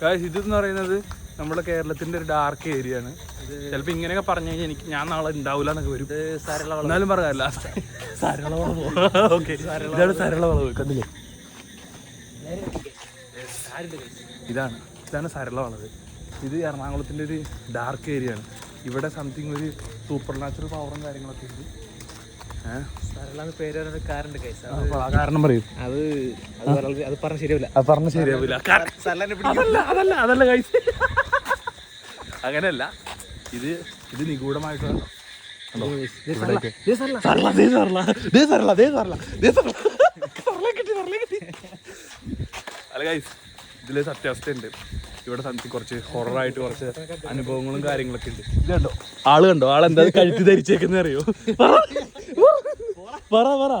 Guys ഇതെന്ന് പറയുന്നത് നമ്മുടെ കേരളത്തിന്റെ ഒരു ഡാർക്ക് ഏരിയ ആണ്. ചിലപ്പോ ഇങ്ങനെയൊക്കെ പറഞ്ഞു കഴിഞ്ഞാൽ എനിക്ക് ഞാൻ നാളെ ഉണ്ടാവില്ല എന്നൊക്കെ വരും. എന്നാലും പറയാല്ല ഓക്കെ ഇതാണ് സരള വളവ് കണ്ടില്ലേ? ഇതാണ്. ഇതാണ് സരള വളവ് ഇത് എറണാകുളത്തിന്റെ ഒരു ഡാർക്ക് ഏരിയ ആണ്. ഇവിടെ സംതിങ് ഒരു സൂപ്പർ നാച്ചുറൽ പവറും കാര്യങ്ങളൊക്കെ ഉണ്ട്. കാരണം പറയും. അത് അത് പറഞ്ഞ ശരിയാവില്ല. അത് പറഞ്ഞ ശരിയാവില്ല. അതല്ല അതല്ല അതല്ല കഴിച്ച് അങ്ങനെയല്ല. ഇത് ഇത് നിഗൂഢമായിട്ടുള്ള. അല്ല ഗൈസ് ഇതിൽ സത്യാവസ്ഥ ഉണ്ട് ഇവിടെ സംതിങ് കുറച്ച് ഹൊററായിട്ട് കുറച്ച് അനുഭവങ്ങളും കാര്യങ്ങളൊക്കെ ഉണ്ട്. ഇത് കണ്ടോ? ആൾ കണ്ടോ? ആളെന്താ കഴുത്തി ധരിച്ചേക്കുന്ന അറിയോ? പറ പറ.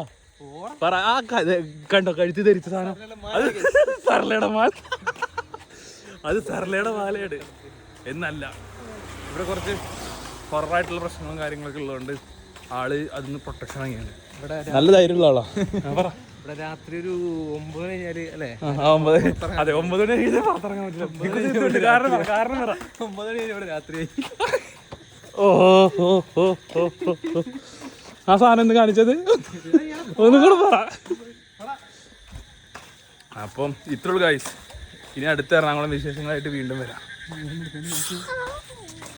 പറ ആ കണ്ടോ കഴുത്തി ധരിച്ച സാധനം? അത് സർലയുടെ മാല. അത് സർലയുടെ മാലയാണ്. എന്നല്ല ഇവിടെ കുറച്ച് ഹൊററായിട്ടുള്ള പ്രശ്നങ്ങളും കാര്യങ്ങളൊക്കെ ഉള്ളതുകൊണ്ട് ആൾ അതിന് പ്രൊട്ടക്ഷൻ വാങ്ങിയാണ്. നല്ല ധൈര്യമുള്ള ആളാ. പറ. ഇവിടെ രാത്രി ഒരു ഒമ്പത് മണി അല്ലേ? ഒമ്പത് അതെ ഒമ്പത് മണി കഴിഞ്ഞാൽ പുറത്തിറങ്ങാൻ പറ്റില്ല. കാരണം കാരണം ഒമ്പത് മണി ഇവിടെ രാത്രി ഓ ഓ ഓ, ഓ. ആ സാധനം എന്ത് കാണിച്ചത്? ഒന്നുകൂടെ പറ. അപ്പം ഇത്രയുള്ളൂ ഗൈസ് ഇനി അടുത്ത എറണാകുളം വിശേഷങ്ങളായിട്ട് വീണ്ടും വരാം.